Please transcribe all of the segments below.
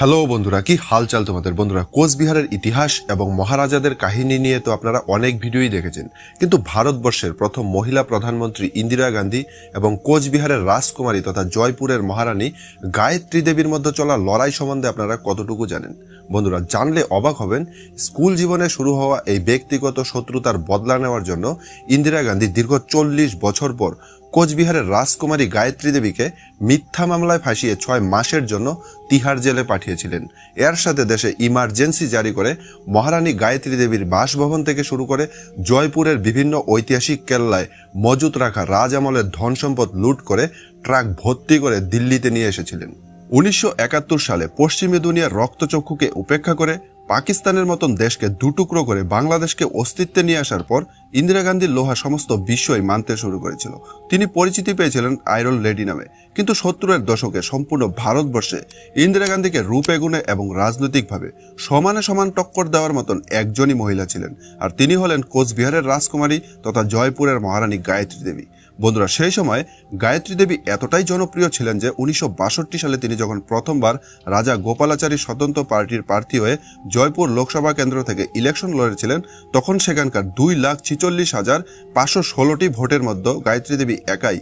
Hello বন্ধুরা, কি হালচাল তোমাদের? বন্ধুরা, কোচবিহারের ইতিহাস এবং মহারাজাদের কাহিনী নিয়ে তো আপনারা অনেক ভিডিওই দেখেছেন। কিন্তু ভারতবর্ষের প্রথম মহিলা প্রধানমন্ত্রী ইন্দিরা গান্ধী এবং কোচবিহারের রাজকুমারী তথা জয়পুরের মহারানী গায়ত্রী দেবীর মধ্যে চলা লড়াই সম্বন্ধে আপনারা কতটুকু জানেন? বন্ধুরা, জানলে অবাক হবেন, স্কুল জীবনে শুরু হওয়া এই ব্যক্তিগত শত্রুতার বদলা নেওয়ার জন্য ইন্দিরা গান্ধী দীর্ঘ চল্লিশ বছর পর কোচবিহারের রাজকুমারী গায়ত্রী দেবীকে মিথ্যা মামলায় ফাঁসিয়ে ছয় মাসের জন্য তিহার জেলে পাঠিয়েছিলেন। এর সাথে দেশে ইমার্জেন্সি জারি করে মহারানী গায়ত্রী দেবীর বাসভবন থেকে শুরু করে জয়পুরের বিভিন্ন ঐতিহাসিক কেল্লায় মজুত রাখা রাজ আমলের ধন সম্পদ লুট করে ট্রাক ভর্তি করে দিল্লিতে নিয়ে এসেছিলেন। উনিশশো একাত্তর সালে পশ্চিমী দুনিয়ার রক্তচক্ষুকে উপেক্ষা করে পাকিস্তানের মতন দেশকে দুটুকরো করে বাংলাদেশকে অস্তিত্বে নিয়ে আসার পর ইন্দিরা গান্ধীর লোহা সমস্ত বিশ্বই মানতে শুরু করেছিল। তিনি পরিচিতি পেয়েছিলেন আয়রন লেডি নামে। কিন্তু সত্তরের দশকে সম্পূর্ণ ভারতবর্ষে ইন্দিরা গান্ধীকে রূপে, গুণে এবং রাজনৈতিকভাবে সমানে সমান টক্কর দেওয়ার মতন একজনই মহিলা ছিলেন। আর তিনি হলেন কোচবিহারের রাজকুমারী তথা জয়পুরের মহারানী গায়ত্রী দেবী। বন্ধুরা, সেই সময় গায়ত্রী দেবী এতটাই জনপ্রিয় ছিলেন যে উনিশশো বাষট্টি সালে তিনি যখন প্রথমবার রাজা গোপালাচারী স্বতন্ত্র পার্টির প্রার্থী হয়ে জয়পুর লোকসভা কেন্দ্র থেকে ইলেকশন লড়েছিলেন তখন সেখানকার দুই লাখ ছিচল্লিশ হাজার পাঁচশো ষোলোটি ভোটের মধ্যে গায়ত্রী দেবী একাই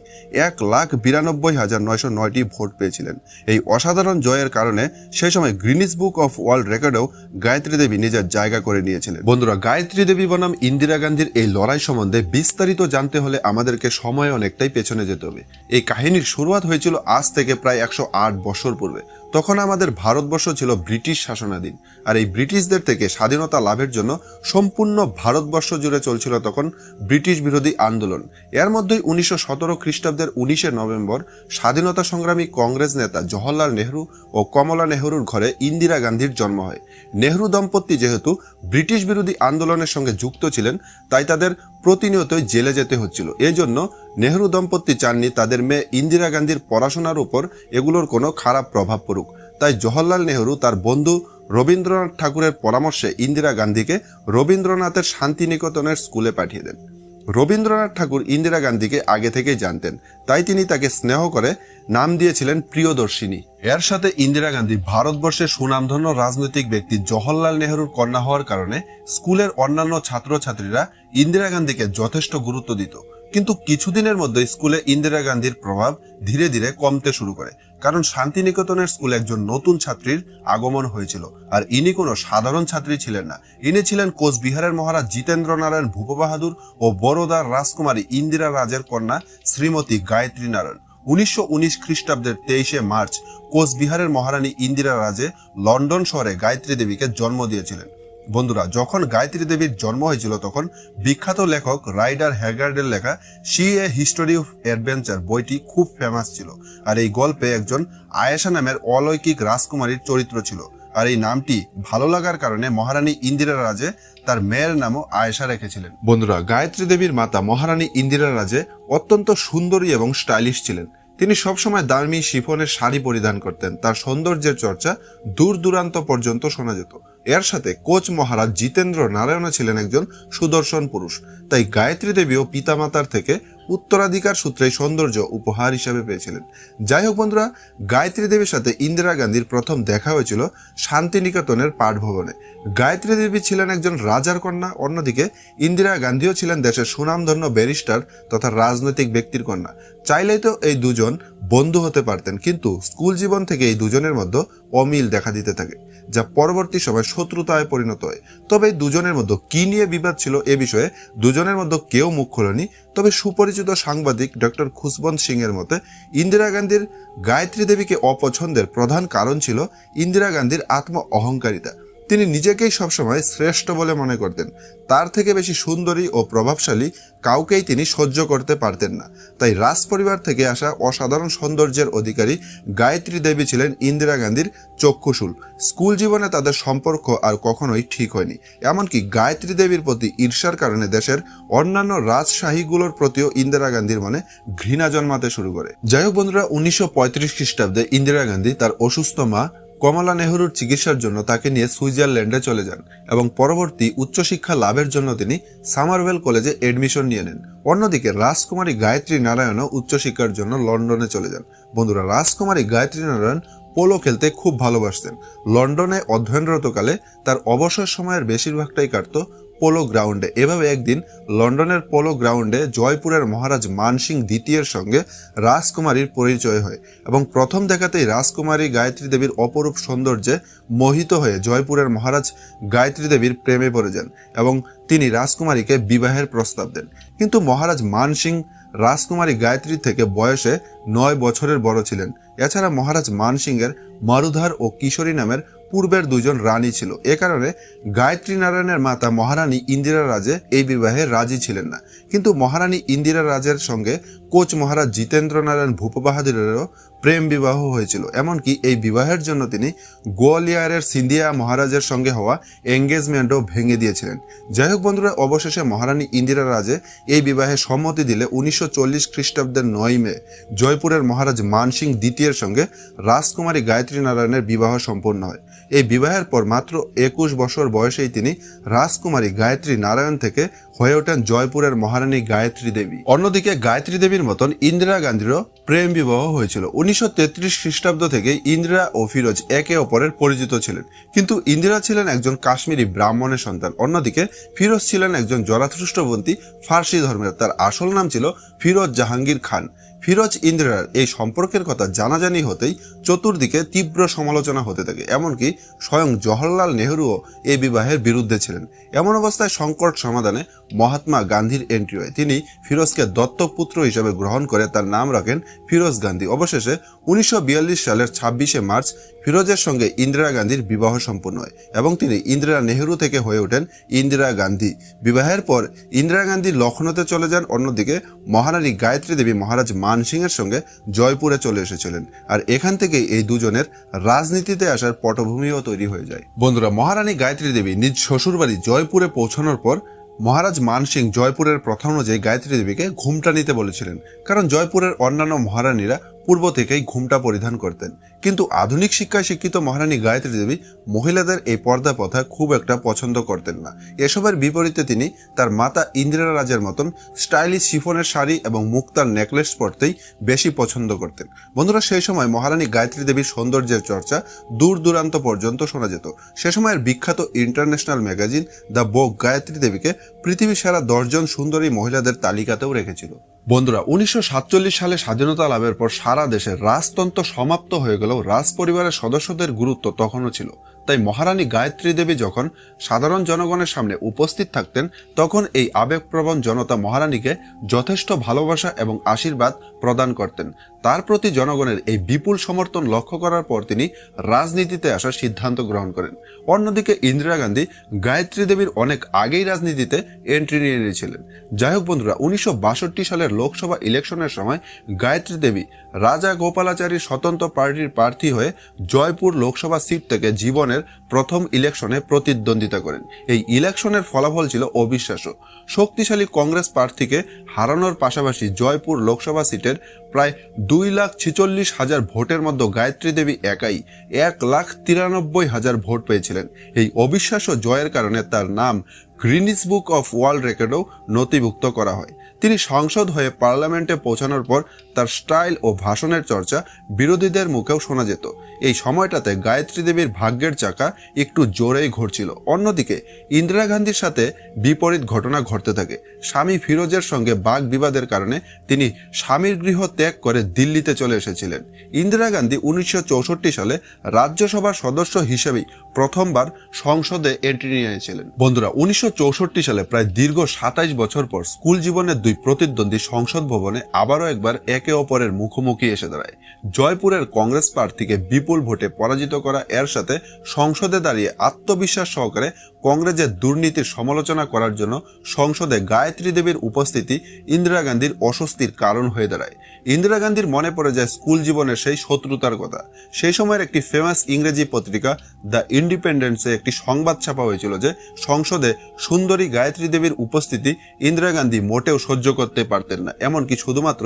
এক লাখ বিরানব্বই হাজার নয়শো নয়টি ভোট পেয়েছিলেন। এই অসাধারণ জয়ের কারণে সেই সময় গ্রিনিস বুক অফ ওয়ার্ল্ড রেকর্ডেও গায়ত্রী দেবী নিজের জায়গা করে নিয়েছিলেন। বন্ধুরা, গায়ত্রী দেবী বনাম ইন্দিরা গান্ধীর এই লড়াই সম্বন্ধে বিস্তারিত জানতে হলে আমাদেরকে সময় অনেকটাই পেছনে যেতে হবে। এই কাহিনীর শুরুয়াত হয়েছিল আজ থেকে প্রায় একশো আট বছর পূর্বে। তখন আমাদের ভারতবর্ষ ছিল ব্রিটিশ শাসনাধীন। আর এই ব্রিটিশদের থেকে স্বাধীনতা লাভের জন্য সম্পূর্ণ ভারতবর্ষ জুড়ে চলছিল তখন ব্রিটিশ বিরোধী আন্দোলন। এর মধ্যেই উনিশশো সতেরো খ্রিস্টাব্দের উনিশে নভেম্বর স্বাধীনতা সংগ্রামী কংগ্রেস নেতা জওহরলাল নেহরু ও কমলা নেহরুর ঘরে ইন্দিরা গান্ধীর জন্ম হয়। নেহরু দম্পতি যেহেতু ব্রিটিশ বিরোধী আন্দোলনের সঙ্গে যুক্ত ছিলেন, তাই তাদের প্রতিনিয়তই জেলে যেতে হচ্ছিল। এজন্য জন্য নেহরু দম্পতি চাননি তাদের মেয়ে ইন্দিরা গান্ধীর পড়াশোনার উপর এগুলোর কোনো খারাপ প্রভাব পড়ুক। তাই জওহরলাল নেহরু তার বন্ধু রবীন্দ্রনাথ ঠাকুরের পরামর্শে ইন্দিরা গান্ধীকে রবীন্দ্রনাথের শান্তিনিকেতনের স্কুলে পাঠিয়ে দেন। রবীন্দ্রনাথ ঠাকুর ইন্দিরা গান্ধীকে আগে থেকেই জানতেন। তাই তিনি তাকে স্নেহ করে নাম দিয়েছিলেন প্রিয়দর্শিনী। এর সাথে ইন্দিরা গান্ধী ভারতবর্ষের সুনামধন্য রাজনৈতিক ব্যক্তি জওহরলাল নেহরুর কন্যা হওয়ার কারণে স্কুলের অন্যান্য ছাত্রছাত্রীরা ইন্দিরা গান্ধীকে যথেষ্ট গুরুত্ব দিত। কিন্তু কিছুদিনের মধ্যে স্কুলে ইন্দিরা গান্ধীর প্রভাব ধীরে ধীরে কমতে শুরু করে। কারণ শান্তিনিকেতনের স্কুলে একজন নতুন ছাত্রীর আগমন হয়েছিল, আর ইনি কোনো সাধারণ ছাত্রী ছিলেন না। ইনি ছিলেন কোচবিহারের মহারাজ জিতেন্দ্র নারায়ণ ভূপ বাহাদুর ও বরোদার রাজকুমারী ইন্দিরা রাজের কন্যা শ্রীমতী গায়ত্রী নারায়ণ। উনিশশো উনিশ খ্রিস্টাব্দের তেইশে মার্চ কোচবিহারের মহারানী ইন্দিরা রাজে লন্ডন শহরে গায়ত্রী দেবীকে জন্ম দিয়েছিলেন। বন্ধুরা, যখন গায়ত্রী দেবীর জন্ম হয়েছিল তখন বিখ্যাত লেখক রাইডার হ্যাগার্ডের লেখা she a history of adventure বইটি খুব ফেমাস ছিল আর এই গল্পে একজন আয়েশা নামের অলৌকিক রাজকুমারীর চরিত্র ছিল আর এই নামটি ভালো লাগার কারণে মহারানী ইন্দিরা রাজে তার মেয়ের নামও আয়েশা রেখেছিলেন। বন্ধুরা, গায়ত্রী দেবীর মাতা মহারানী ইন্দিরা রাজে অত্যন্ত সুন্দরী এবং স্টাইলিশ ছিলেন। তিনি সবসময় দামি শিফনের শাড়ি পরিধান করতেন। তার সৌন্দর্যের চর্চা দূর দূরান্ত পর্যন্ত শোনা যেত। এর সাথে কোচ মহারাজ জিতেন্দ্র নারায়ণও ছিলেন একজন সুদর্শন পুরুষ। তাই গায়ত্রী দেবীও পিতামাতার থেকে উত্তরাধিকার সূত্রে সৌন্দর্য উপহার হিসেবে পেয়েছিলেন। যাই হোক বন্ধুরা, গায়ত্রী দেবীর সাথে ইন্দিরা গান্ধীর প্রথম দেখা হয়েছিল শান্তিনিকেতনের পাঠভবনে। গায়ত্রী দেবী ছিলেন একজন রাজার কন্যা, অন্যদিকে ইন্দিরা গান্ধীও ছিলেন দেশের সুনামধন্য ব্যারিস্টার তথা রাজনৈতিক ব্যক্তির কন্যা। চাইলেই তো এই দুজন বন্ধু হতে পারতেন, কিন্তু স্কুল জীবন থেকে এই দুজনের মধ্যে অমিল দেখা দিতে থাকে, যা পরবর্তী সময় শত্রুতায় পরিণত হয়। তবে দুজনের মধ্যে কি নিয়ে বিবাদ ছিল এ বিষয়ে দুজনের মধ্যে কেউ মুখ খোলেনি। তবে সুপরিচিত সাংবাদিক ডক্টর খুশবন্ত সিং এর মতে, ইন্দিরা গান্ধীর গায়ত্রী দেবীকে অপছন্দের প্রধান কারণ ছিল ইন্দিরা গান্ধীর আত্ম অহংকারিতা তিনি নিজেকেই সবসময় শ্রেষ্ঠ বলে মনে করতেন। তার থেকে বেশি সুন্দরী ও প্রভাবশালী কাউকেই তিনি সহ্য করতে পারতেন না। তাই রাজ পরিবার থেকে আসা অসাধারণ সৌন্দর্যের অধিকারী গায়ত্রী দেবী ছিলেন ইন্দিরা গান্ধীর চক্ষুশুল স্কুল জীবনে তাদের সম্পর্ক আর কখনোই ঠিক হয়নি। এমনকি গায়ত্রী দেবীর প্রতি ঈর্ষার কারণে দেশের অন্যান্য রাজশাহীগুলোর প্রতিও ইন্দিরা গান্ধীর মনে ঘৃণা জন্মাতে শুরু করে। যাই হোক বন্ধুরা, উনিশশো পঁয়ত্রিশ খ্রিস্টাব্দে ইন্দিরা গান্ধী তার অসুস্থ মা কমলা নেহরুর চিকিৎসার জন্য তাকে নিয়ে সুইজারল্যান্ডে চলে যান এবং পরবর্তী উচ্চশিক্ষা লাভের জন্য তিনি সামারওয়েল কলেজে এডমিশন নিয়ে নেন। অন্যদিকে রাজকুমারী গায়ত্রী নারায়ণও উচ্চশিক্ষার জন্য লন্ডনে চলে যান। বন্ধুরা, রাজকুমারী গায়ত্রী নারায়ণ পোলো খেলতে খুব ভালোবাসতেন। লন্ডনে অধ্যয়নরতকালে তার অবসর সময়ের বেশিরভাগটাই কাটত পোলো গ্রাউন্ডে। এভাবে একদিন লন্ডনের পোলো গ্রাউন্ডে জয়পুরের মহারাজ মানসিং দ্বিতীয়ের সঙ্গে রাজকুমারীর পরিচয় হয় এবং প্রথম দেখাতেই রাজকুমারী গায়ত্রী দেবীর অপরূপ সৌন্দর্যে মোহিত হয়ে জয়পুরের মহারাজ গায়ত্রী দেবীর প্রেমে পড়ে যান এবং তিনি রাজকুমারীকে বিবাহের প্রস্তাব দেন। কিন্তু মহারাজ মানসিং রাজকুমারী গায়ত্রী থেকে বয়সে নয় বছরের বড় ছিলেন। এছাড়া মহারাজ মানসিংয়ের মারুধার ও কিশোরী নামের পূর্বের দুজন রানী ছিল। এ কারণে গায়ত্রী নারায়ণের মাতা মহারানী ইন্দিরা রাজে এই বিবাহে রাজি ছিলেন না। কিন্তু মহারানী ইন্দিরা রাজের সঙ্গে কোচ মহারাজ জিতেন্দ্র নারায়ণ ভূপ বাহাদুরেরও প্রেম বিবাহ হয়েছিল। এমনকি এই বিবাহের জন্য তিনি গোয়ালিয়ারের সিন্ধিয়া মহারাজের সঙ্গে হওয়া এঙ্গেজমেন্টও ভেঙে দিয়েছিলেন। যাই হোক বন্ধুরা, অবশেষে মহারানী ইন্দিরা রাজে এই বিবাহে সম্মতি দিলে উনিশশো চল্লিশ খ্রিস্টাব্দের নয় মে জয়পুরের মহারাজ মানসিং দ্বিতীয়ের সঙ্গে রাজকুমারী গায়ত্রী নারায়ণের বিবাহ সম্পন্ন হয়। এই বিবাহের পর মাত্র একুশ বছর বয়সেই তিনি রাজকুমারী গায়ত্রী নারায়ণ থেকে হয়ে ওঠেন জয়পুরের মহারানী গায়ত্রী দেবী। অন্যদিকে গায়ত্রী দেবীর মতন ইন্দিরা গান্ধীরও প্রেম বিবাহ হয়েছিল। উনিশশো তেত্রিশ খ্রিস্টাব্দ থেকে ইন্দিরা ও ফিরোজ একে অপরের পরিচিত ছিলেন। কিন্তু ইন্দিরা ছিলেন একজন কাশ্মীরি ব্রাহ্মণের সন্তান। অন্যদিকে ফিরোজ ছিলেন একজন জরাথৃষ্টপন্থী ফার্সি ধর্মের। তার আসল নাম ছিল ফিরোজ জাহাঙ্গীর খান। ফিরোজ ইন্দিরার এই সম্পর্কের কথা জানাজানি হতেই চতুর্দিকে তীব্র সমালোচনা হতে থাকে। এমনকি স্বয়ং জওহরলাল নেহরুও এই বিবাহের বিরুদ্ধে ছিলেন। এমন অবস্থায় সংকট সমাধানে মহাত্মা গান্ধীর এন্ট্রি হয় তিনি ফিরোজকে দত্তক পুত্র হিসেবে গ্রহণ করে তার নাম রাখেন ফিরোজ গান্ধী। অবশেষে উনিশশো বিয়াল্লিশ সালের ছাব্বিশে মার্চ ফিরোজের সঙ্গে ইন্দিরা গান্ধীর বিবাহ সম্পন্ন হয় এবং তিনি ইন্দিরা নেহরু থেকে হয়ে ওঠেন ইন্দিরা গান্ধী। বিবাহের পর ইন্দিরা গান্ধী লখনৌতে চলে যান। অন্যদিকে মহারানী গায়ত্রী দেবী মহারাজ মানসিংহের সঙ্গে জয়পুরে চলে এসেছিলেন। আর এখান থেকেই এই দুজনের রাজনীতিতে আসার পটভূমিও তৈরি হয়ে যায়। বন্ধুরা, মহারানী গায়ত্রী দেবী নিজ শ্বশুরবাড়ি জয়পুরে পৌঁছানোর পর মহারাজ মানসিং জয়পুরের প্রথা অনুযায়ী গায়ত্রী দেবীকে ঘুমটা নিতে বলেছিলেন। কারণ জয়পুরের অন্যান্য মহারানীরা পূর্ব থেকেই ঘুমটা পরিধান করতেন। কিন্তু আধুনিক শিক্ষায় শিক্ষিত মহারানী গায়ত্রী দেবী মহিলাদের এই পর্দা প্রথা খুব একটা পছন্দ করতেন না। এসবের বিপরীতে তিনি তার মাতা ইন্দিরা রাজের মতন স্টাইলিশ শিফনের শাড়ি এবং মুক্তার নেকলেস পরতেই বেশি পছন্দ করতেন। বন্ধুরা, সেই সময় মহারানী গায়ত্রী দেবীর সৌন্দর্যের চর্চা দূর দূরান্ত পর্যন্ত শোনা যেত। সে সময়ের বিখ্যাত international magazine the Vogue Gayatri দেবীকে পৃথিবীর সেরা দশজন সুন্দরী মহিলাদের তালিকাতেও রেখেছিল। বন্ধুরা, উনিশশো সাতচল্লিশ সালে স্বাধীনতা লাভের পর সারা দেশে রাজতন্ত্র সমাপ্ত হয়ে গেলেও রাজ পরিবারের সদস্যদের গুরুত্ব তখনও ছিল। তাই মহারানী গায়ত্রী দেবী যখন সাধারণ জনগণের সামনে উপস্থিত থাকতেন, তখন এই আবেগপ্রবণ জনতা মহারানীকে যথেষ্ট ভালোবাসা এবং আশীর্বাদ প্রদান করতেন। তার প্রতি জনগণের এই বিপুল সমর্থন লক্ষ্য করার পর তিনি রাজনীতিতে আসার সিদ্ধান্ত গ্রহণ করেন। অন্যদিকে ইন্দিরা গান্ধী গায়ত্রী দেবীর অনেক আগেই রাজনীতিতে এন্ট্রি নিয়ে নিয়েছিলেন। যাই হোক বন্ধুরা, উনিশশো বাষট্টি সালের লোকসভা ইলেকশনের সময় গায়ত্রী দেবী রাজা গোপালাচারীর স্বতন্ত্র পার্টির প্রার্থী হয়ে জয়পুর লোকসভা সিট থেকে জীবনের প্রথম ইলেকশনে প্রতিদ্বন্দ্বিতা করেন। এই ইলেকশনের ফলাফল ছিল অবিশ্বাস্য। শক্তিশালী কংগ্রেস প্রার্থীকে হারানোর পাশাপাশি জয়পুর লোকসভা সিটের প্রায় দুই লাখ ছিচল্লিশ হাজার ভোটের মধ্যে গায়ত্রী দেবী একাই এক লাখ তিরানব্বই হাজার ভোট পেয়েছিলেন। এই অবিশ্বাস্য জয়ের কারণে তার নাম গ্রিনিস বুক অফ ওয়ার্ল্ড রেকর্ডও নথিভুক্ত করা হয়। তিনি সংসদ হয়ে পার্লামেন্টে পৌঁছানোর পর তার স্টাইল ও ভাষণের চর্চা বিরোধীদের মুখেও শোনা যেত। এই সময়টাতে গায়ত্রী দেবীর ভাগ্যের চাকা একটু জোরেই ঘুরছিল। অন্যদিকে ইন্দিরা গান্ধীর সাথে বিপরীত ঘটনা ঘটতে থাকে। স্বামী ফিরোজের সঙ্গে বাঘ বিবাদের কারণে তিনি স্বামীর গৃহ ত্যাগ করে দিল্লিতে চলে এসেছিলেন। ইন্দিরা গান্ধী উনিশশো চৌষট্টি সালে রাজ্যসভার সদস্য হিসেবেই প্রথমবার সংসদে এন্ট্রি নিয়েছিলেন বন্ধুরা, উনিশশো চৌষট্টি সালে প্রায় দীর্ঘ সাতাইশ বছর পর স্কুল জীবনের দুই প্রতিদ্বন্দ্বী সংসদ ভবনে আবারও একবার একে অপরের মুখোমুখি এসে দাঁড়ায়। জয়পুরের কংগ্রেস প্রার্থীকে বিপুল ভোটে পরাজিত করা এর সাথে সংসদে দাঁড়িয়ে আত্মবিশ্বাস সহকারে কংগ্রেসের দুর্নীতির সমালোচনা করার জন্য সংসদে গায়ত্রী দেবীর উপস্থিতি ইন্দিরা গান্ধীর অস্বস্তির কারণ হয়ে দাঁড়ায়। ইন্দিরা গান্ধীর মনে পড়ে যায় স্কুল জীবনের সেই শত্রুতার কথা। সেই সময়ের একটি ফেমাস ইংরেজি পত্রিকা দ্য ইন্ডিপেন্ডেন্সে একটি সংবাদ ছাপা হয়েছিল যে, সংসদে সুন্দরী গায়ত্রী দেবীর উপস্থিতি ইন্দিরা গান্ধী মোটেও সহ্য করতে পারতেন না। এমনকি শুধুমাত্র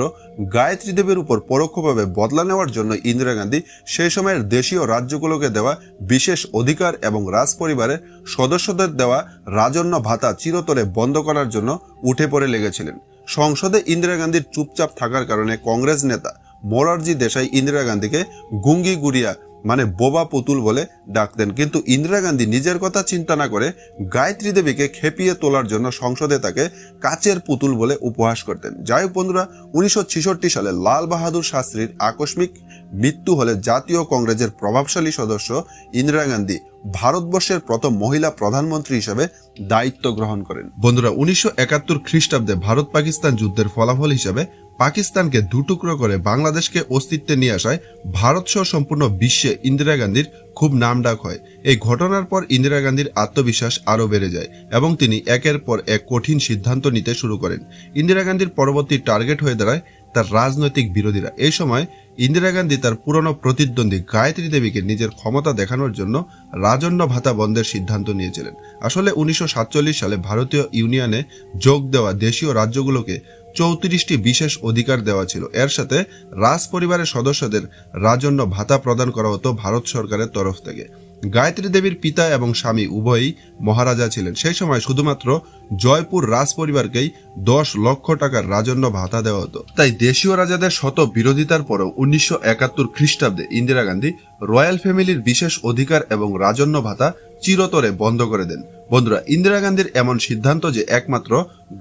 গায়ত্রী দেবীর উপর পরোক্ষভাবে বদলা নেওয়ার জন্য ইন্দিরা গান্ধী সেই সময়ের দেশীয় রাজ্যগুলোকে দেওয়া বিশেষ অধিকার এবং রাজ পরিবারের সদস্যদের দেওয়া রাজন্য ভাতা চিরতরে বন্ধ করার জন্য উঠে পড়ে লেগেছিলেন। সংসদে ইন্দিরা গান্ধীর চুপচাপ থাকার কারণে কংগ্রেস নেতা মোরারজি দেশাই ইন্দিরা গান্ধীকে গুঙ্গি গুড়িয়া মানে বোবা পুতুল বলে ডাকতেন। কিন্তু ইন্দিরা গান্ধী নিজের কথা চিন্তা না করে গায়ত্রী দেবীকে খেপিয়ে তোলার জন্য সংসদে তাকে কাচের পুতুল বলে উপহাস করতেন। যাই হোক বন্ধুরা, উনিশশো ছেষট্টি সালে লাল বাহাদুর শাস্ত্রীর আকস্মিক মৃত্যু হলে জাতীয় কংগ্রেসের প্রভাবশালী সদস্য ইন্দিরা গান্ধী ভারতবর্ষের প্রথম মহিলা প্রধানমন্ত্রী হিসেবে দায়িত্ব গ্রহণ করেন। বন্ধুরা, উনিশশো একাত্তর খ্রিস্টাব্দে ভারত পাকিস্তান যুদ্ধের ফলাফল হিসেবে পাকিস্তানকে দুটুকরো করে বাংলাদেশকে অস্তিত্বে নিয়ে আসায় ভারত সহ সম্পূর্ণ বিশ্বে ইন্দিরা গান্ধীর খুব নামডাক হয়। এই ঘটনার পর ইন্দিরা গান্ধীর আত্মবিশ্বাস আরও বেড়ে যায় এবং তিনি একের পর এক কঠিন সিদ্ধান্ত নিতে শুরু করেন। ইন্দিরা গান্ধীর পরবর্তী টার্গেট হয়ে দাঁড়ায় তার রাজনৈতিক বিরোধীরা। এই সময় ইন্দিরা গান্ধী তার পুরনো প্রতিদ্বন্দ্বী গায়ত্রী দেবীকে নিজের ক্ষমতা দেখানোর জন্য রাজন্য ভাতা বন্ধের সিদ্ধান্ত নিয়েছিলেন। আসলে উনিশশো সাতচল্লিশ সালে ভারতীয় ইউনিয়নে যোগ দেওয়া দেশীয় রাজ্যগুলোকে চৌত্রিশটি বিশেষ অধিকার দেওয়া ছিল। এর সাথে রাজ পরিবারের সদস্যদের রাজন্য ভাতা প্রদান করা হতো ভারত সরকারের তরফ থেকে। গায়ত্রী দেবীর পিতা এবং স্বামী উভয়ই মহারাজা ছিলেন। সেই সময় শুধুমাত্র জয়পুর রাজ পরিবারকেই দশ লক্ষ টাকার রাজন্য ভাতা দেওয়া হতো। তাই দেশীয় রাজাদের শত বিরোধিতার পরেও উনিশশো একাত্তর খ্রিস্টাব্দে ইন্দিরা গান্ধী রয়্যাল ফ্যামিলির বিশেষ অধিকার এবং রাজন্য ভাতা চিরতরে বন্ধ করে দেন। বন্ধুরা, ইন্দিরা গান্ধীর এমন সিদ্ধান্ত যে একমাত্র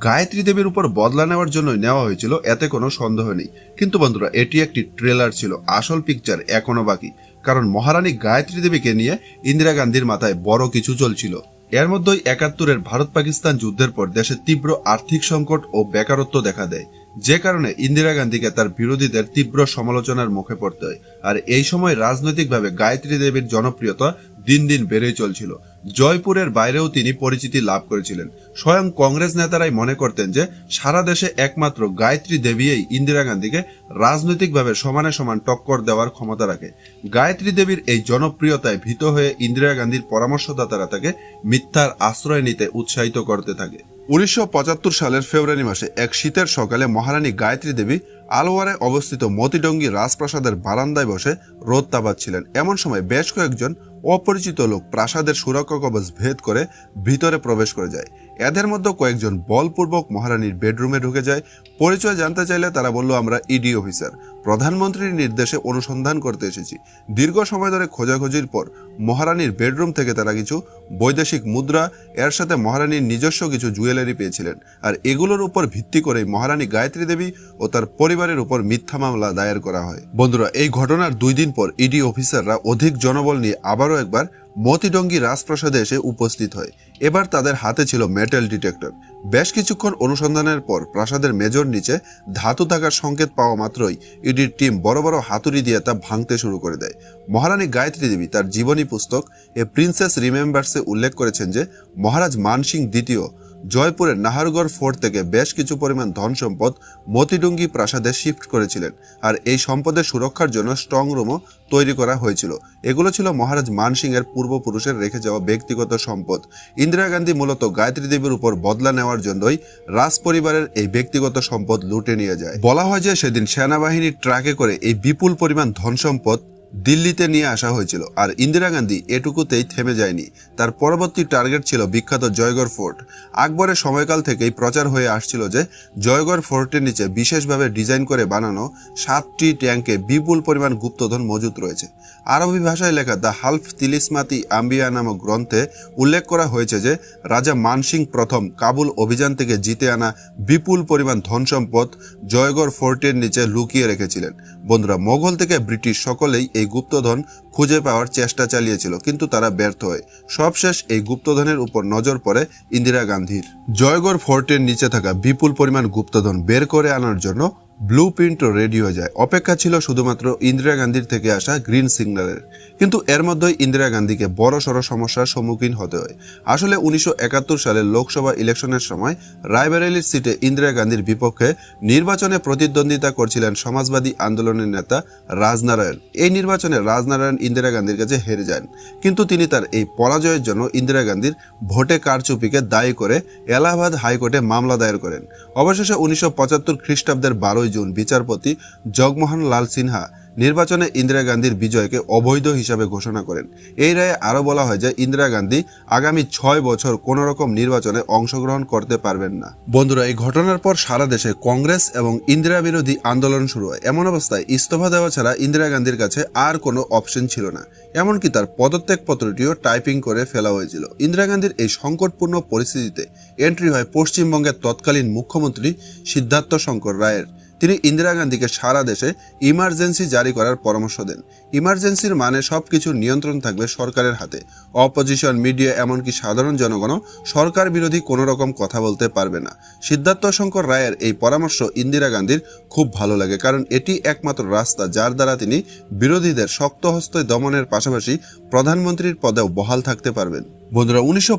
গায়ত্রী দেবীর উপর বদলা নেওয়ার জন্যই নেওয়া হয়েছিল, এতে কোনো সন্দেহ নেই। কিন্তু বন্ধুরা, এটি একটি ট্রেলার ছিল, আসল পিকচার এখনও বাকি। কারণ মহারানী গায়ত্রী দেবীকে নিয়ে ইন্দিরা গান্ধীর মাথায় বড় কিছু চলছিল। এর মধ্যেই একাত্তরের ভারত পাকিস্তান যুদ্ধের পর দেশে তীব্র আর্থিক সংকট ও বেকারত্ব দেখা দেয়। যে কারণে ইন্দিরা গান্ধীকে তার বিরোধীদের তীব্র সমালোচনার মুখে পড়তে হয়। আর এই সময় রাজনৈতিকভাবে গায়ত্রী দেবীর জনপ্রিয়তা দিন দিন বেড়েই চলছিল। জয়পুরের বাইরেও তিনি পরিচিতি লাভ করেছিলেন। স্বয়ং কংগ্রেস নেতারাই মনে করতেন যে, সারা দেশে একমাত্র গায়ত্রী দেবীই ইন্দিরা গান্ধীকে রাজনৈতিকভাবে সমানে সমান টক্কর দেওয়ার ক্ষমতা রাখে। গায়ত্রী দেবীর এই জনপ্রিয়তায় ভীত হয়ে ইন্দিরা গান্ধীর পরামর্শদাতারা তাকে মিথ্যার আশ্রয় নিতে উৎসাহিত করতে থাকে। উনিশশো পঁচাত্তর সালের ফেব্রুয়ারি মাসে এক শীতের সকালে মহারানী গায়ত্রী দেবী আলোয়ারে অবস্থিত মতিডঙ্গি রাজপ্রাসাদের বারান্দায় বসে রোদ তাবাচ্ছিলেন এমন সময় বেশ কয়েকজন অপরিচিত লোক প্রাসাদের সুরক্ষা কবচ ভেদ করে ভিতরে প্রবেশ করে যায়। এদের মধ্যে কয়েকজন বলপূর্বক মহারানীর বেডরুমে ঢুকে যায়। পরিচয় জানতে চাইলে তারা বলল, আমরা ইডি অফিসার প্রধানমন্ত্রীর নির্দেশে অনুসন্ধান করতে এসেছি। দীর্ঘ সময় ধরে খোঁজাখুঁজির পর মহারানীর বেডরুম থেকে তারা কিছু বৈদেশিক মুদ্রা, এর সাথে মহারানীর নিজস্ব কিছু জুয়েলারি পেয়েছিলেন। আর এগুলোর উপর ভিত্তি করেই মহারানী গায়ত্রী দেবী ও তার পরিবারের উপর মিথ্যা মামলা দায়ের করা হয়। বন্ধুরা, এই ঘটনার দুই দিন পর ইডি অফিসাররা অধিক জনবল নিয়ে আবারও একবার মতিডঙ্গি রাজপ্রাসাদে এসে উপস্থিত হয়। এবার তাদের হাতে ছিল মেটাল ডিটেক্টর বেশ কিছুক্ষণ অনুসন্ধানের পর প্রাসাদের মেজর নিচে ধাতু থাকার সংকেত পাওয়া মাত্রই ইডির টিম বড় বড় হাতুড়ি দিয়ে তা ভাঙতে শুরু করে দেয়। মহারানী গায়ত্রী দেবী তার জীবনী পুস্তক এ প্রিন্সেস রিমেম্বার্সে উল্লেখ করেছেন যে মহারাজ মানসিং দ্বিতীয় জয়পুরের নাহারগড় ফোর্ট থেকে বেশ কিছু পরিমাণ ধন সম্পদ মতিডুঙ্গি প্রাসাদে শিফট করেছিলেন। আর এই সম্পদের সুরক্ষার জন্য স্ট্রং রুমও তৈরি করা হয়েছিল। এগুলো ছিল মহারাজ মানসিং এর পূর্বপুরুষের রেখে যাওয়া ব্যক্তিগত সম্পদ। ইন্দিরা গান্ধী মূলত গায়ত্রী দেবীর উপর বদলা নেওয়ার জন্যই রাজ পরিবারের এই ব্যক্তিগত সম্পদ লুটে নিয়ে যায়। বলা হয় যে সেদিন সেনাবাহিনীর ট্রাকে করে এই বিপুল পরিমাণ ধন সম্পদ দিল্লিতে নিয়ে আসা হয়েছিল। আর ইন্দিরা গান্ধী এটুকুতেই থেমে যায়নি। তার পরবর্তী টার্গেট ছিল বিখ্যাত জয়গড় ফোর্ট। আকবরের সময়কাল থেকেই প্রচার হয়ে আসছিল যে, জয়গড় ফোর্টের নিচে বিশেষভাবে ডিজাইন করে বানানো সাতটি ট্যাঙ্কে বিপুল পরিমাণ গুপ্তধন মজুত রয়েছে। আরবি ভাষায় লেখা দ্য হালফ তিলিসমাতি আম্বিয়া নামক গ্রন্থে উল্লেখ করা হয়েছে যে, রাজা মানসিং প্রথম কাবুল অভিযান থেকে জিতে আনা বিপুল পরিমাণ ধন সম্পদ জয়গড় ফোর্টের নিচে লুকিয়ে রেখেছিলেন। বন্ধুরা মোগল থেকে ব্রিটিশ সকলেই এই গুপ্তধন খুঁজে পাওয়ার চেষ্টা চালিয়েছিল, কিন্তু তারা ব্যর্থ হয়। সবশেষ এই গুপ্তধনের উপর নজর পড়ে ইন্দিরা গান্ধীর। জয়গড় ফোর্টের নিচে থাকা বিপুল পরিমাণ গুপ্তধন বের করে আনার জন্য ব্লু প্রিন্টও রেডি হয়ে যায়। অপেক্ষা ছিল শুধুমাত্র ইন্দিরা গান্ধীর থেকে আসা গ্রিন সিগন্যালের। কিন্তু এর মধ্যেই ইন্দিরা গান্ধীকে বড় সড় সমস্যার সম্মুখীন হতে হয়। আসলে উনিশশো সালের লোকসভা ইলেকশনের সময় রায়বেরেলির সিটে ইন্দিরা গান্ধীর বিপক্ষে নির্বাচনে প্রতিদ্বন্দ্বিতা করছিলেন সমাজবাদী আন্দোলনের নেতা রাজনারায়ণ। এই নির্বাচনে রাজনারায়ণ ইন্দিরা গান্ধীর কাছে হেরে যান। কিন্তু তিনি তার এই পরাজয়ের জন্য ইন্দিরা গান্ধীর ভোটে কারচুপিকে দায়ী করে এলাহাবাদ হাইকোর্টে মামলা দায়ের করেন। অবশেষে উনিশশো পঁচাত্তর খ্রিস্টাব্দের বারোই জুন বিচারপতি জগমোহন লাল সিনহা নির্বাচনে ইন্দিরা গান্ধীর বিজয়কে অবৈধ হিসাবে ঘোষণা করেন। এই রায়ে আরও বলা হয় যে ইন্দিরা গান্ধী আগামী ছয় বছর কোনো রকম নির্বাচনে অংশগ্রহণ করতে পারবেন না। বন্ধুরা, এই ঘটনার পর সারা দেশে কংগ্রেস এবং ইন্দিরা বিরোধী আন্দোলন শুরু হয়। এমন অবস্থায় ইস্তফা দেওয়া ছাড়া ইন্দিরা গান্ধীর কাছে আর কোনো অপশন ছিল না। এমনকি তার পদত্যাগ পত্রটিও টাইপিং করে ফেলা হয়েছিল। ইন্দিরা গান্ধীর এই সংকটপূর্ণ পরিস্থিতিতে এন্ট্রি হয় পশ্চিমবঙ্গের তৎকালীন মুখ্যমন্ত্রী সিদ্ধার্থ শঙ্কর রায়ের। তিনি ইন্দিরা গান্ধীকে সারা দেশে ইমার্জেন্সি জারি করার পরামর্শ দেন। ইমার্জেন্সির মানে সবকিছু নিয়ন্ত্রণ থাকবে সরকারের হাতে। অপোজিশন মিডিয়া এমনকি সাধারণ জনগণও সরকার বিরোধী কোনো রকম কথা বলতে পারবে না। সিদ্ধার্থ শঙ্কর রায়ের এই পরামর্শ ইন্দিরা গান্ধীর খুব ভালো লাগে, কারণ এটি একমাত্র রাস্তা যার দ্বারা তিনি বিরোধীদের শক্ত হস্তে দমনের পাশাপাশি প্রধানমন্ত্রীর পদেও বহাল থাকতে পারবেন। বন্ধুরা, উনিশশো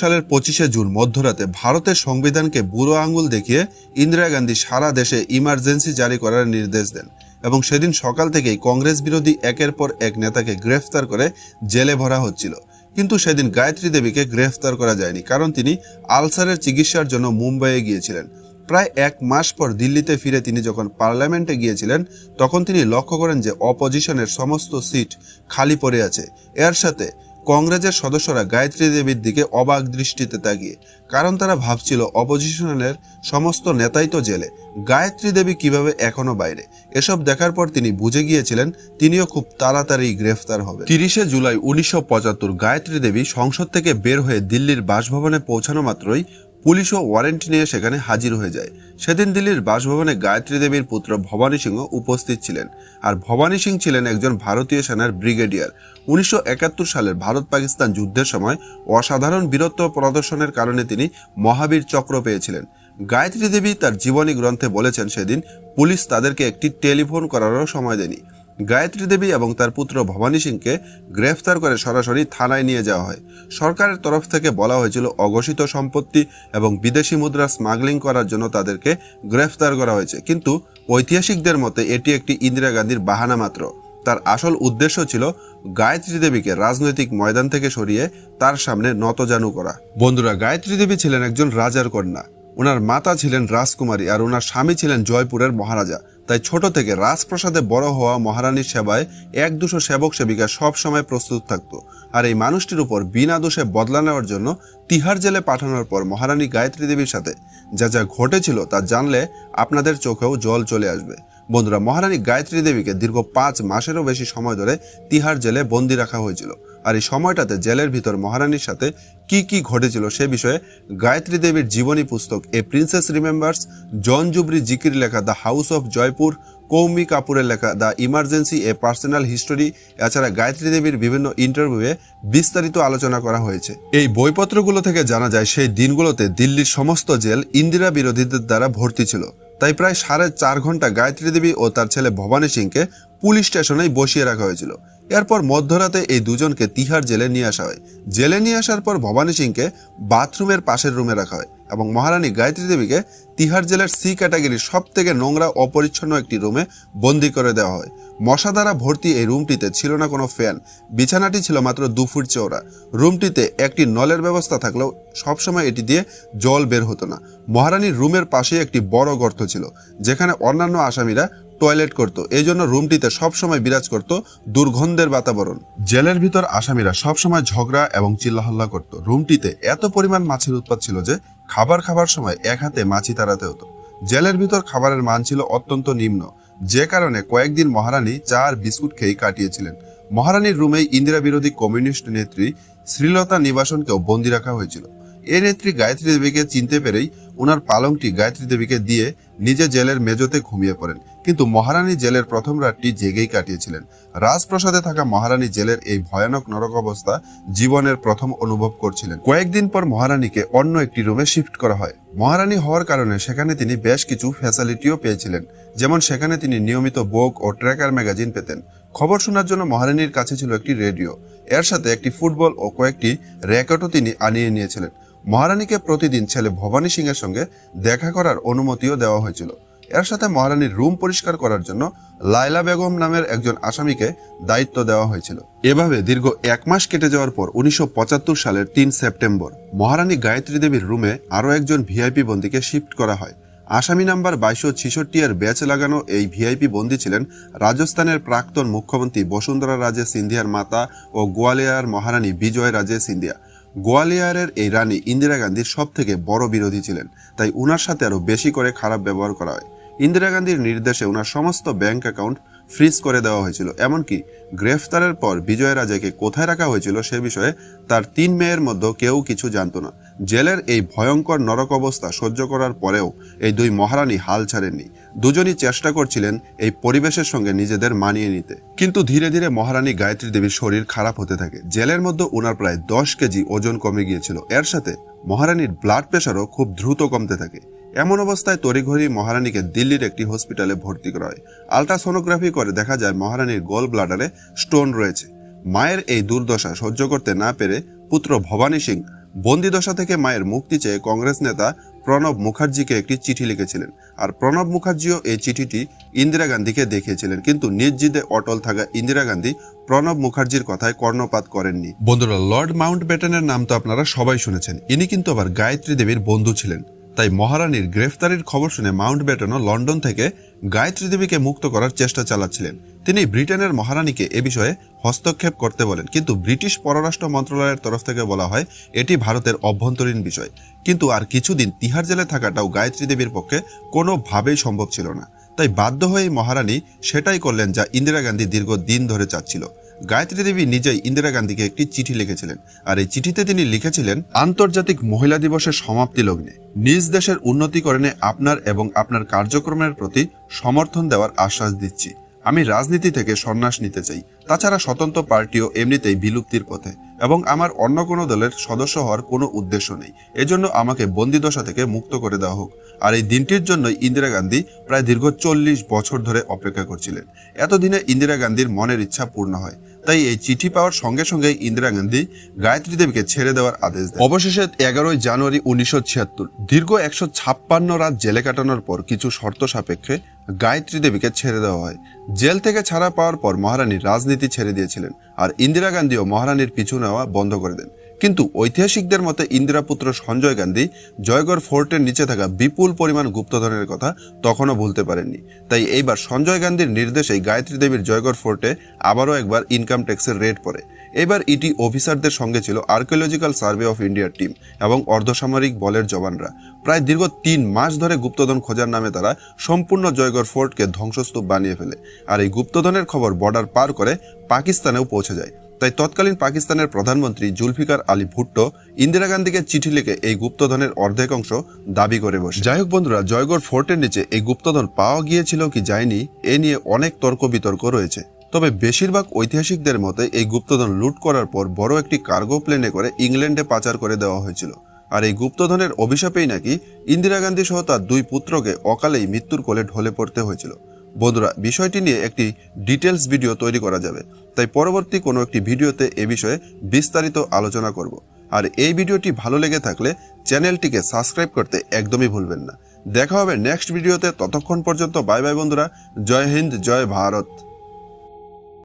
সালের পঁচিশে জুন, মধ্যরাতে ভারতের সংবিধানকে বুড়ো আঙ্গুল দেখিয়ে ইন্দিরা গান্ধী সারা দেশে ইমার্জেন্সি জারি করার নির্দেশ দেন এবং সেদিন সকাল থেকেই কংগ্রেস বিরোধী একের পর এক নেতাকে গ্রেফতার করে জেলে ভরা হচ্ছিল। কিন্তু সেদিন গায়ত্রী দেবীকে গ্রেফতার করা যায়নি, কারণ তিনি আলসারের চিকিৎসার জন্য মুম্বাইয়ে গিয়েছিলেন। প্রায় এক মাস পর দিল্লিতে ফিরে তিনি যখন পার্লামেন্টে গিয়েছিলেন, তখন তিনি লক্ষ্য করেন যে অপোজিশনের সমস্ত সিট খালি পড়ে আছে। এর সাথে কংগ্রেসের সদস্যরা গায়ত্রী দেবীর দিকে অবাক দৃষ্টিতে তাকিয়ে, কারণ তারা ভাবছিল অপোজিশনের সমস্ত নেতাই তো জেলে। গায়ত্রী দেবী কীভাবে এখনও বাইরে? এসব দেখার পর তিনি বুঝে গিয়েছিলেন, তিনিও খুব তাড়াতাড়ি গ্রেফতার হবে তিরিশে জুলাই উনিশশো পঁচাত্তর গায়ত্রী দেবী সংসদ থেকে বের হয়ে দিল্লির বাসভবনে পৌঁছানো মাত্রই পুলিশও ওয়ারেন্ট নিয়ে সেখানে হাজির হয়ে যায়। সেদিন দিল্লির বাসভবনে গায়ত্রী দেবীর পুত্র ভবানী সিংহ উপস্থিত ছিলেন। আর ভবানী সিং ছিলেন একজন ভারতীয় সেনার ব্রিগেডিয়ার। উনিশশো একাত্তর সালের ভারত পাকিস্তান যুদ্ধের সময় অসাধারণ বীরত্ব প্রদর্শনের কারণে তিনি মহাবীর চক্র পেয়েছিলেন। গায়ত্রী দেবী তার জীবনী গ্রন্থে বলেছেন সেদিন, পুলিশ তাদেরকে একটি টেলিফোন করারও সময় দেয়নি। গায়ত্রী দেবী এবং তার পুত্র ভবানী সিংকে গ্রেফতার করে সরাসরি থানায় নিয়ে যাওয়া হয়। সরকারের তরফ থেকে বলা হয়েছিল অঘোষিত সম্পত্তি এবং বিদেশি মুদ্রা স্মাগলিং করার জন্য তাদেরকে গ্রেফতার করা হয়েছে। কিন্তু ঐতিহাসিকদের মতে এটি একটি ইন্দিরা গান্ধীর বাহানা মাত্র। তার আসল উদ্দেশ্য ছিল গায়ত্রী দেবীকে রাজনৈতিক ময়দান থেকে সরিয়ে তার সামনে নতজানু করা। বন্ধুরা, গায়ত্রী দেবী ছিলেন একজন রাজার কন্যা। ওনার মাতা ছিলেন রাজকুমারী আর ওনার স্বামী ছিলেন জয়পুরের মহারাজা। তাই ছোট থেকে রাজপ্রাসাদে বড় হওয়া মহারানীর সেবায় এক দুশো সেবক সেবিকা সবসময় প্রস্তুত থাকত। আর এই মানুষটির উপর বিনা দোষে বদলা নেওয়ার জন্য তিহার জেলে পাঠানোর পর মহারানী গায়ত্রী দেবীর সাথে যা যা ঘটেছিল তা জানলে আপনাদের চোখেও জল চলে আসবে। বন্ধুরা, মহারানী গায়ত্রী দেবীকে দীর্ঘ পাঁচ মাসেরও বেশি সময় ধরে তিহার জেলে বন্দি রাখা হয়েছিল। আর এই সময়টাতে জেলের ভিতর মহারানীর সাথে কি কি ঘটেছিল সে বিষয়ে গায়ত্রী দেবীর জীবনী পুস্তক এ প্রিন্সেস রিমেম্বার্স, জন জুবরি জিকির লেখা দ্য হাউস অফ জয়পুর, কৌমি কাপুরের লেখা the emergency a personal history, এছাড়া গায়ত্রী দেবীর বিভিন্ন ইন্টারভিউয়ে বিস্তারিত আলোচনা করা হয়েছে। এই বইপত্রগুলো থেকে জানা যায়, সেই দিনগুলোতে দিল্লির সমস্ত জেল ইন্দিরা বিরোধীদের দ্বারা ভর্তি ছিল। তাই প্রায় সাড়ে চার ঘণ্টা গায়ত্রী দেবী ও তার ছেলে ভবানী সিংকে পুলিশ স্টেশনেই বসিয়ে রাখা হয়েছিল। এরপর মধ্যরাতে এই দুজনকে তিহার জেলে নিয়ে আসা হয়। জেলে নিয়ে আসার পর ভবানী সিংকে বাথরুমের পাশের রুমে রাখা হয় এবং মহারানী গায়ত্রী দেবীকে তিহার জেলের সি ক্যাটাগরির সব থেকে নোংরা, অপরিচ্ছন্ন একটি রুমে বন্দি করে দেওয়া হয়। মশা দ্বারা ভর্তি এই রুমটিতে ছিল না কোনো ফ্যান। বিছানাটি ছিল মাত্র দু ফুট চওড়া। রুমটিতে একটি নলের ব্যবস্থা থাকলেও সবসময় এটি দিয়ে জল বের হতো না। মহারানীর রুমের পাশে একটি বড় গর্ত ছিল, যেখানে অন্যান্য আসামিরা টয়লেট করত। এই জন্য রুমটিতে সবসময় বিরাজ করত দুর্গন্ধের বাতাবরণ। জেলের ভিতর আসামিরা সবসময় ঝগড়া এবং চিল্লাহল্লা করত। রুমটিতে এত পরিমাণ মাছের উৎপাদ ছিল যে খাবার খাবার সময় এক হাতে মাছি তাড়াতে হতো। জেলের ভিতর খাবারের মান ছিল অত্যন্ত নিম্ন। যে কারণে কয়েকদিন মহারানী চা আর বিস্কুট খেয়ে কাটিয়েছিলেন। মহারানীর রুমেই ইন্দিরা বিরোধী কমিউনিস্ট নেত্রী শ্রীলতা নিবাসনকেও বন্দি রাখা হয়েছিল। এই নেত্রী গায়ত্রী দেবীকে চিনতে পেরেই ওনার পালংটি গায়ত্রী দেবীকে দিয়ে নিজে জেলের মেজতে ঘুমিয়ে পড়েন। কিন্তু মহারানী জেলের প্রথম রাতটি জেগেই কাটিয়েছিলেন। রাজপ্রাসাদে থাকা মহারানী জেলের এই ভয়ানক নরক অবস্থা জীবনের প্রথম অনুভব করছিলেন। কয়েকদিন পর মহারানীকে অন্য একটি রুমে শিফট করা হয়। মহারানী হওয়ার কারণে সেখানে তিনি বেশ কিছু ফ্যাসিলিটিও পেয়েছিলেন। যেমন সেখানে তিনি নিয়মিত বোক ও ট্র্যাকার ম্যাগাজিন পেতেন। খবর শোনার জন্য মহারানীর কাছে ছিল একটি রেডিও। এর সাথে একটি ফুটবল ও কয়েকটি র্যাকেটও তিনি আনিয়ে নিয়েছিলেন। মহারানীকে প্রতিদিন ছেলে ভবানী সিং এর সঙ্গে দেখা করার অনুমতিও দেওয়া হয়েছিল। এর সাথে মহারানীর রুম পরিষ্কার করার জন্য লাইলা বেগম নামের একজন আসামিকে দায়িত্ব দেওয়া হয়েছিল। এভাবে দীর্ঘ এক মাস কেটে যাওয়ার পর উনিশশো পঁচাত্তর সালের তিন সেপ্টেম্বর মহারানী গায়ত্রী দেবীর রুমে আরও একজন ভিআইপি বন্দীকে শিফট করা হয়। আসামি নাম্বার বাইশশো ছিষট্টি এর ব্যাচ লাগানো এই ভিআইপি বন্দী ছিলেন রাজস্থানের প্রাক্তন মুখ্যমন্ত্রী বসুন্ধরা রাজে সিন্ধিয়ার মাতা ও গোয়ালিয়ার মহারানী বিজয় রাজে সিন্ধিয়া। গোয়ালিয়ারের এই রানী ইন্দিরা গান্ধীর সব থেকে বড় বিরোধী ছিলেন, তাই উনার সাথে আরও বেশি করে খারাপ ব্যবহার করা হয়। ইন্দিরা গান্ধীর নির্দেশে ওনার সমস্ত ব্যাংক অ্যাকাউন্ট ফ্রিজ করে দেওয়া হয়েছিল, এমনকি গ্রেফতারের পর বিজয় রাজাকে কোথায় রাখা হয়েছিল সে বিষয়ে তার তিন মেয়ের মধ্যে কেউ কিছু জানতো না। জেলের এই ভয়ঙ্কর নরক অবস্থা সহ্য করার পরেও এই দুই মহারানী হাল ছাড়েননি। দুজনই চেষ্টা করছিলেন এই পরিবেশের সঙ্গে নিজেদের মানিয়ে নিতে। কিন্তু ধীরে ধীরে মহারানী গায়ত্রী দেবীর শরীর খারাপ হতে থাকে। জেলের মধ্যে ওনার প্রায় দশ কেজি ওজন কমে গিয়েছিল। এর সাথে মহারানীর ব্লাড প্রেশারও খুব দ্রুত কমতে থাকে। এমন অবস্থায় তড়িঘড়ি মহারানীকে দিল্লির একটি হসপিটালে ভর্তি করা হয়। আলট্রাসোনোগ্রাফি করে দেখা যায় মহারানীর গোল ব্লাডারে স্টোন রয়েছে। মায়ের এই দুর্দশা সহ্য করতে না পেরে পুত্র ভবানী সিং বন্দিদশা থেকে মায়ের মুক্তি চেয়ে কংগ্রেস নেতা প্রণব মুখার্জিকে একটি চিঠি লিখেছিলেন। আর প্রণব মুখার্জিও এই চিঠিটি ইন্দিরা গান্ধীকে দেখিয়েছিলেন। কিন্তু নিজ জিদে অটল থাকা ইন্দিরা গান্ধী প্রণব মুখার্জির কথায় কর্ণপাত করেননি। বন্ধুরা, লর্ড মাউন্ট ব্যাটনের নাম তো আপনারা সবাই শুনেছেন। ইনি কিন্তু আবার গায়ত্রী দেবীর বন্ধু ছিলেন। তাই মহারানীর গ্রেফতারির খবর শুনে মাউন্ট ব্যাটনও লন্ডন থেকে গায়ত্রী দেবীকে মুক্ত করার চেষ্টা চালাচ্ছিলেন। তিনি ব্রিটেনের মহারানীকে এ বিষয়ে হস্তক্ষেপ করতে বলেন, কিন্তু ব্রিটিশ পররাষ্ট্র মন্ত্রণালয়ের তরফ থেকে বলা হয় এটি ভারতের অভ্যন্তরীণ বিষয়। কিন্তু আর কিছুদিন তিহার জেলে থাকাটাও গায়ত্রী দেবীর পক্ষে কোনোভাবেই সম্ভব ছিল না। তাই বাধ্য হয়ে মহারানী সেটাই করলেন যা ইন্দিরা গান্ধী দীর্ঘ দিন ধরে চাচ্ছিল। গায়ত্রী দেবী নিজেই ইন্দিরা গান্ধীকে একটি চিঠি লিখেছিলেন। আর এই চিঠিতে তিনি লিখেছিলেন, আন্তর্জাতিক মহিলা দিবসের সমাপ্তি লগ্নে নিজ দেশের উন্নতিকরণে আপনার এবং আপনার কার্যক্রমের প্রতি সমর্থন দেওয়ার আশ্বাস দিচ্ছি। আমি রাজনীতি থেকে সন্ন্যাস নিতে চাই। তাছাড়া স্বতন্ত্র পার্টিও এমনিতেই বিলুপ্তির পথে এবং আমার অন্য কোনো দলের সদস্য হওয়ার কোনো উদ্দেশ্য নেই। এজন্য আমাকে বন্দিদশা থেকে মুক্ত করে দেওয়া হোক। আর এই দিনটির জন্যই ইন্দিরা গান্ধী প্রায় দীর্ঘ চল্লিশ বছর ধরে অপেক্ষা করছিলেন। এতদিনে ইন্দিরা গান্ধীর মনের ইচ্ছা পূর্ণ হয়। তাই এই চিঠি পাওয়ার সঙ্গে সঙ্গে ইন্দিরা গান্ধী গায়ত্রী দেবীকে ছেড়ে দেওয়ার আদেশ দেন। অবশেষে এগারোই জানুয়ারি উনিশশো ছিয়াত্তর, দীর্ঘ একশো ছাপ্পান্ন রাত জেলে কাটানোর পর কিছু শর্ত সাপেক্ষে গায়ত্রী দেবীকে ছেড়ে দেওয়া হয়। জেল থেকে ছাড়া পাওয়ার পর মহারানী রাজনীতি ছেড়ে দিয়েছিলেন, আর ইন্দিরা গান্ধীও মহারানীর পিছু নেওয়া বন্ধ করে দেন। কিন্তু ঐতিহাসিকদের মতে ইন্দিরা পুত্র সঞ্জয় গান্ধী জয়গড় ফোর্টের নিচে থাকা বিপুল পরিমাণ গুপ্তধনের কথা তখনও ভুলতে পারেননি। তাই এইবার সঞ্জয় গান্ধীর নির্দেশেই গায়ত্রী দেবীর জয়গড় ফোর্টে আবারও একবার ইনকাম ট্যাক্সের রেড পড়ে। এবার ইটি অফিসারদের সঙ্গে ছিল আর্কিওলজিক্যাল সার্ভে অফ ইন্ডিয়ার টিম এবং অর্ধসামরিক বলের জওয়ানরা। প্রায় দীর্ঘ তিন মাস ধরে গুপ্তধন খোঁজার নামে তারা সম্পূর্ণ জয়গড় ফোর্টকে ধ্বংসস্তূপ বানিয়ে ফেলে। আর এই গুপ্তধনের খবর বর্ডার পার করে পাকিস্তানেও পৌঁছে যায়। তাই তৎকালীন পাকিস্তানের প্রধানমন্ত্রী জুলফিকার আলী ভুট্টো ইন্দিরা গান্ধীকে চিঠি লিখে এই গুপ্তধনের অর্ধেক অংশ দাবি করে বসে। যাই হোক বন্ধুরা, জয়গড় ফোর্টের নিচে এই গুপ্তধন পাওয়া গিয়েছিল কি যায়নি, এ নিয়ে অনেক তর্ক বিতর্ক রয়েছে। তবে বেশিরভাগ ঐতিহাসিকদের মতে এই গুপ্তধন লুট করার পর বড় একটি কার্গো প্লেনে করে ইংল্যান্ডে পাচার করে দেওয়া হয়েছিল। আর এই গুপ্তধনের অভিশাপেই নাকি ইন্দিরা গান্ধী সহ তার দুই পুত্রকে অকালেই মৃত্যুর কোলে ঢলে পড়তে হয়েছিল। বন্ধুরা, বিষয়টি নিয়ে একটি ডিটেলস ভিডিও তৈরি করা যাবে। তাই পরবর্তী কোনো একটি ভিডিওতে এ বিষয়ে বিস্তারিত আলোচনা করব। আর এই ভিডিওটি ভালো লেগে থাকলে চ্যানেলটিকে সাবস্ক্রাইব করতে একদমই ভুলবেন না। দেখা হবে নেক্সট ভিডিওতে ততক্ষণ পর্যন্ত বাই বাই বন্ধুরা। জয় হিন্দ, জয় ভারত।